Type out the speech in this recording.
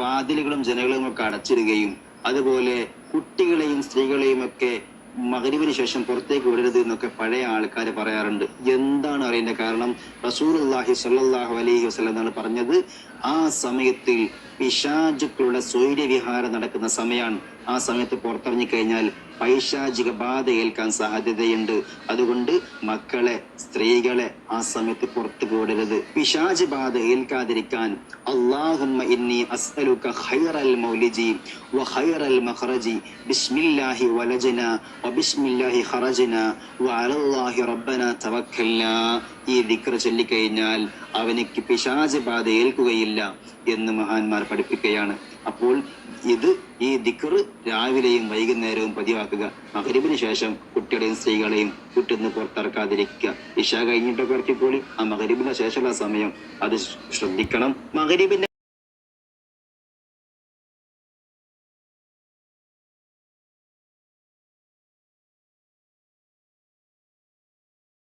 വാതിലുകളും ജനങ്ങളും ഒക്കെ അടച്ചിടുകയും അതുപോലെ കുട്ടികളെയും സ്ത്രീകളെയും ഒക്കെ മകരിവിന് ശേഷം പുറത്തേക്ക് വിടരുത് എന്നൊക്കെ പഴയ ആൾക്കാർ പറയാറുണ്ട്. എന്താണ് അറിയേണ്ട കാരണം? റസൂൽ റസൂലുള്ളാഹി സ്വല്ലല്ലാഹു അലൈഹി വസല്ലം എന്നാണ് പറഞ്ഞത്. ആ സമയത്തിൽ പിശാചുക്കളുടെ സൂര്യവിഹാരം നടക്കുന്ന സമയമാണ് ആ സമയത്ത് പുറത്തിറങ്ങി കഴിഞ്ഞാൽ പൈശാചിക ബാധ ഏൽക്കാൻ സാധ്യതയുണ്ട്. അതുകൊണ്ട് മക്കളെ സ്ത്രീകളെ ആ സമയത്ത് പുറത്തു പോടരുത് പിശാചി ബാധ ഏൽക്കാതിരിക്കാൻ അള്ളാഹുമ്മ ഇന്നി ഖൈറൽ മൗലിജി മഖറജി. ബിസ്മില്ലാഹി വലജന ഖറജന ഈ ദിക്ർ ചൊല്ലിക്കഴിഞ്ഞാൽ അവനിക്ക് പിശാച ബാധ ഏൽക്കുകയില്ല എന്ന് മഹാന്മാർ പഠിപ്പിക്കുകയാണ്. അപ്പോൾ ഇത് ഈ ദിക്ർ രാവിലെയും വൈകുന്നേരവും പതിവാക്കുക. മകരിബിന് ശേഷം കുട്ടികളെയും സ്ത്രീകളെയും വീട്ടിൽ നിന്ന് പുറത്തിറക്കാതിരിക്കുക. ഇഷ കഴിഞ്ഞിട്ടൊക്കെ ഇറക്കിക്കോളി. ആ മകരിബിന് ശേഷമുള്ള സമയം അത് ശ്രദ്ധിക്കണം. മകരിബിന്റെ